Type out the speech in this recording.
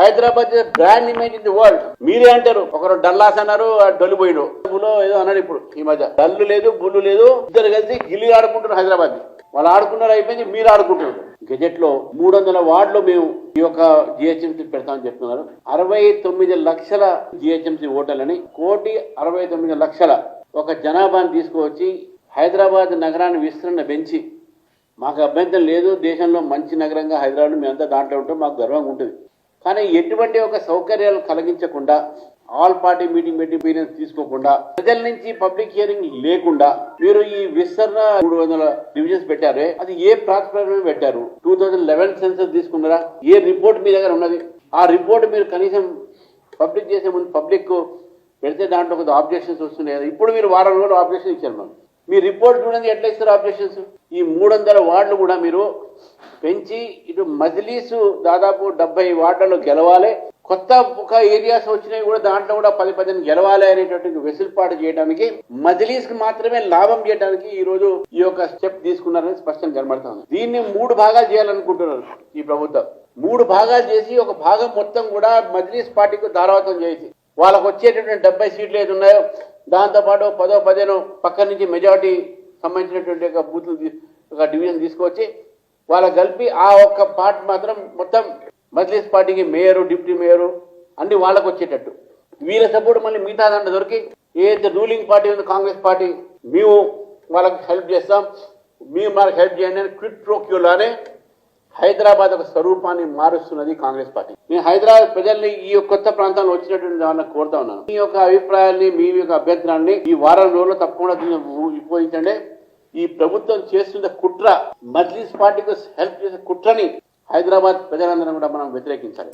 Hyderabad brand image in the world మీరే అంటారు ఒకరు డల్లాస్ అన్నారు డొలిపోయిడు బులో ఏదో అన్నాడు ఇప్పుడు ఈ మధ్య. డల్లు లేదు బుల్లు లేదు ఇద్దరు కలిసి గిల్లి ఆడుకుంటారు హైదరాబాద్. వాళ్ళు ఆడుకున్నారు అయిపోయింది మీరు ఆడుకుంటున్నారు. గెజెట్లో మూడు వందల వార్డులో మేము ఈ యొక్క జిహెచ్ఎంసీ పెడతామని చెప్తున్నారు. అరవై తొమ్మిది లక్షల జిహెచ్ఎంసీ ఓటర్లని కోటి అరవై తొమ్మిది లక్షల ఒక జనాభాని తీసుకువచ్చి హైదరాబాద్ నగరాన్ని విస్తరణ పెంచి మాకు అభ్యంతరం లేదు. దేశంలో మంచి నగరంగా హైదరాబాద్ మేమంతా దాంట్లో ఉంటాం మాకు గర్వంగా ఉంటుంది. కానీ ఎటువంటి ఒక సౌకర్యాలు కలిగించకుండా ఆల్ పార్టీ మీటింగ్ పెట్టి పీరియన్స్ తీసుకోకుండా ప్రజల నుంచి పబ్లిక్ హియరింగ్ లేకుండా మీరు ఈ విస్తరణ మూడు వందల డివిజన్స్ పెట్టారే అది ఏ ప్రాతిపదికన పెట్టారు? టూ థౌజండ్ లెవెన్ సెన్సస్ తీసుకున్నారా? ఏ రిపోర్ట్ మీ దగ్గర ఉన్నది? ఆ రిపోర్ట్ మీరు కనీసం పబ్లిక్ చేసే ముందు పబ్లిక్ పెడితే దాంట్లో కొంత ఆబ్జెక్షన్స్ వస్తున్నాయి కదా. ఇప్పుడు మీరు వారం రోజులు ఆబ్జెక్షన్ ఇచ్చారు మనం మీ రిపోర్ట్ చూడండి ఎట్లా ఇస్తారు ఆబ్జెక్షన్స్ ఈ మూడు వందల వార్డులు కూడా మీరు పెంచి ఇటు మజిలీసు దాదాపు డెబ్బై వార్డులలో గెలవాలి. కొత్త ఒక ఏరియాస్ వచ్చినాయి కూడా దాంట్లో కూడా పది పదిహేను గెలవాలి అనేటువంటి వెసులుపాటు చేయడానికి మజిలీస్కి మాత్రమే లాభం చేయడానికి ఈ రోజు ఈ యొక్క స్టెప్ తీసుకున్నారని స్పష్టం కనబడుతుంది దీన్ని మూడు భాగాలు చేయాలనుకుంటున్నారు ఈ ప్రభుత్వం. మూడు భాగాలు చేసి ఒక భాగం మొత్తం కూడా మజ్లీస్ పార్టీకి ధారావతం చేసి వాళ్ళకు వచ్చేటటువంటి డెబ్బై సీట్లు ఏది ఉన్నాయో దాంతోపాటు పదో పదిహేను పక్క నుంచి మెజారిటీ సంబంధించినటువంటి ఒక బూత్లు ఒక డివిజన్ తీసుకొచ్చి వాళ్ళకి కలిపి ఆ ఒక్క పార్ట్ మాత్రం మొత్తం మజ్లిస్ పార్టీకి మేయరు డిప్యూటీ మేయరు అన్ని వాళ్ళకు వచ్చేటట్టు. వీళ్ళ సపోర్ట్ మళ్ళీ మిగతా దాంట్లో దొరికి ఏదైతే రూలింగ్ పార్టీ ఉంది కాంగ్రెస్ పార్టీ మేము వాళ్ళకి హెల్ప్ చేస్తాం. మేము వాళ్ళకి హెల్ప్ చేయండి అని క్విట్ ప్రోక్యూలానే హైదరాబాద్ ఒక స్వరూపాన్ని మారుస్తున్నది కాంగ్రెస్ పార్టీ. నేను హైదరాబాద్ ప్రజల్ని ఈ కొత్త ప్రాంతాల్లో వచ్చినటువంటి దాన్ని కోరుతా ఉన్నాను. మీ యొక్క అభిప్రాయాల్ని మీ యొక్క అభ్యంతరాన్ని ఈ వారం రోజుల్లో తప్పకుండా ఉపయోగించండి. ఈ ప్రభుత్వం చేస్తున్న కుట్ర మజ్లీస్ పార్టీకి హెల్ప్ చేసే కుట్రని హైదరాబాద్ ప్రజలందరం కూడా మనం వ్యతిరేకించాలి.